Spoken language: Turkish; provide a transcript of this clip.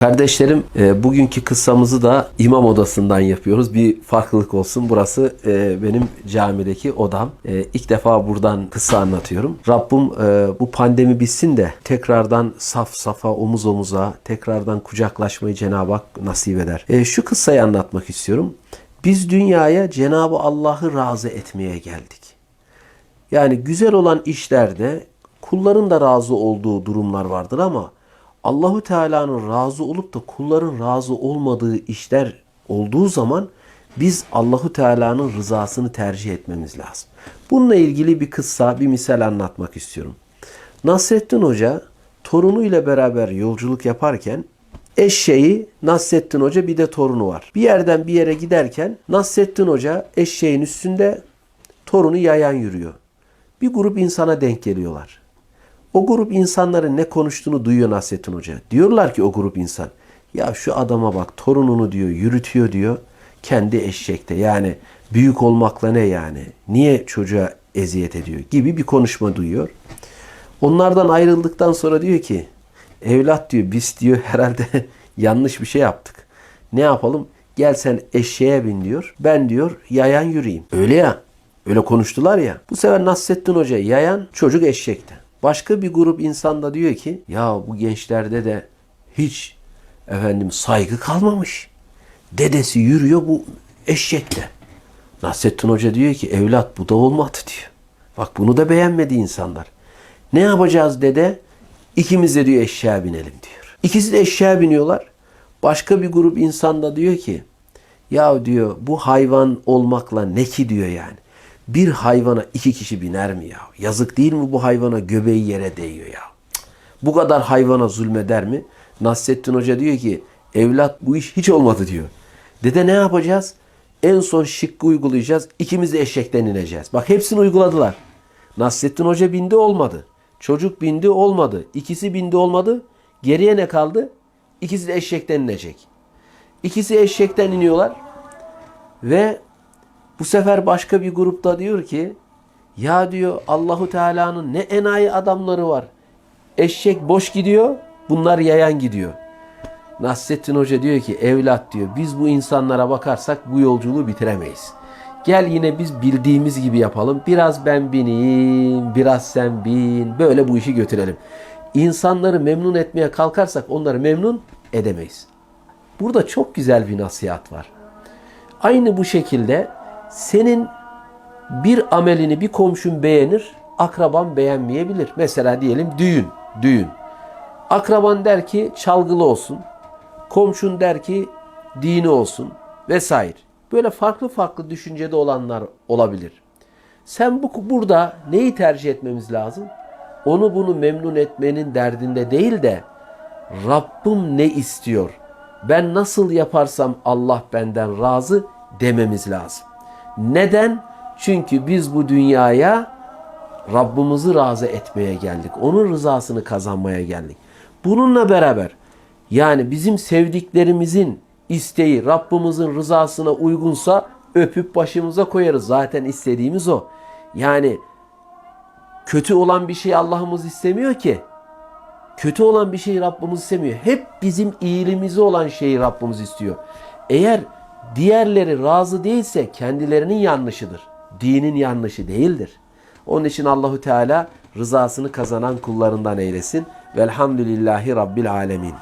Kardeşlerim e, bugünkü kıssamızı da imam odasından yapıyoruz. Bir farklılık olsun. Burası e, benim camideki odam. E, ilk defa buradan kıssa anlatıyorum. Rabbim e, bu pandemi bitsin de tekrardan saf safa omuz omuza tekrardan kucaklaşmayı Cenab-ı Hak nasip eder. Şu kıssayı anlatmak istiyorum. Biz dünyaya Cenab-ı Allah'ı razı etmeye geldik. Yani güzel olan işlerde kulların da razı olduğu durumlar vardır ama Allahu Teala'nın razı olup da kulların razı olmadığı işler olduğu zaman biz Allahu Teala'nın rızasını tercih etmemiz lazım. Bununla ilgili bir kıssa, bir misal anlatmak istiyorum. Nasrettin Hoca torunuyla beraber yolculuk yaparken eşeği Nasrettin Hoca bir de torunu var. Bir yerden bir yere giderken Nasrettin Hoca eşeğin üstünde torunu yayan yürüyor. Bir grup insana denk geliyorlar. O grup insanların ne konuştuğunu duyuyor Nasrettin Hoca. Diyorlar ki o grup insan ya şu adama bak torununu diyor yürütüyor diyor kendi eşekte yani büyük olmakla ne yani niye çocuğa eziyet ediyor gibi bir konuşma duyuyor. Onlardan ayrıldıktan sonra diyor ki evlat diyor biz diyor herhalde yanlış bir şey yaptık. Ne yapalım? Gel sen eşeğe bin diyor. Ben diyor yayan yürüyeyim. Öyle ya. Öyle konuştular ya. Bu sefer Nasrettin Hoca yayan çocuk eşekte. Başka bir grup insan da diyor ki ya bu gençlerde de hiç efendim saygı kalmamış. Dedesi yürüyor bu eşekte. Nasrettin Hoca diyor ki evlat bu da olmadı diyor. Bak bunu da beğenmedi insanlar. Ne yapacağız dede? İkimiz de diyor eşeğe binelim diyor. İkisi de eşeğe biniyorlar. Başka bir grup insan da diyor ki ya diyor bu hayvan olmakla ne ki diyor yani. Bir hayvana iki kişi biner mi ya? Yazık değil mi bu hayvana göbeği yere değiyor ya? Bu kadar hayvana zulmeder mi? Nasrettin Hoca diyor ki evlat bu iş hiç olmadı diyor. Dede ne yapacağız? En son şıkkı uygulayacağız. İkimiz de eşekten ineceğiz. Bak hepsini uyguladılar. Nasrettin Hoca bindi olmadı. Çocuk bindi olmadı. İkisi bindi olmadı. Geriye ne kaldı? İkisi de eşekten inecek. İkisi eşekten iniyorlar. Ve bu sefer başka bir grupta diyor ki ya diyor Allahu Teala'nın ne enayi adamları var. Eşek boş gidiyor, bunlar yayan gidiyor. Nasrettin Hoca diyor ki evlat diyor biz bu insanlara bakarsak bu yolculuğu bitiremeyiz. Gel yine biz bildiğimiz gibi yapalım. Biraz ben bineyim, biraz sen bin. Böyle bu işi götürelim. İnsanları memnun etmeye kalkarsak onları memnun edemeyiz. Burada çok güzel bir nasihat var. Aynı bu şekilde senin bir amelini bir komşun beğenir, akraban beğenmeyebilir. Mesela diyelim düğün, düğün. Akraban der ki çalgılı olsun, komşun der ki dini olsun vesaire. Böyle farklı farklı düşüncede olanlar olabilir. Sen bu burada neyi tercih etmemiz lazım? Onu bunu memnun etmenin derdinde değil de Rabbim ne istiyor? Ben nasıl yaparsam Allah benden razı dememiz lazım. Neden? Çünkü biz bu dünyaya Rabbimizi razı etmeye geldik. Onun rızasını kazanmaya geldik. Bununla beraber yani bizim sevdiklerimizin isteği Rabbimizin rızasına uygunsa öpüp başımıza koyarız. Zaten istediğimiz o. Yani kötü olan bir şey Allah'ımız istemiyor ki. Kötü olan bir şeyi Rabbimiz istemiyor. Hep bizim iyiliğimize olan şeyi Rabbimiz istiyor. Eğer diğerleri razı değilse kendilerinin yanlışıdır. Dinin yanlışı değildir. Onun için Allahu Teala rızasını kazanan kullarından eylesin. Velhamdülillahi Rabbil Alemin.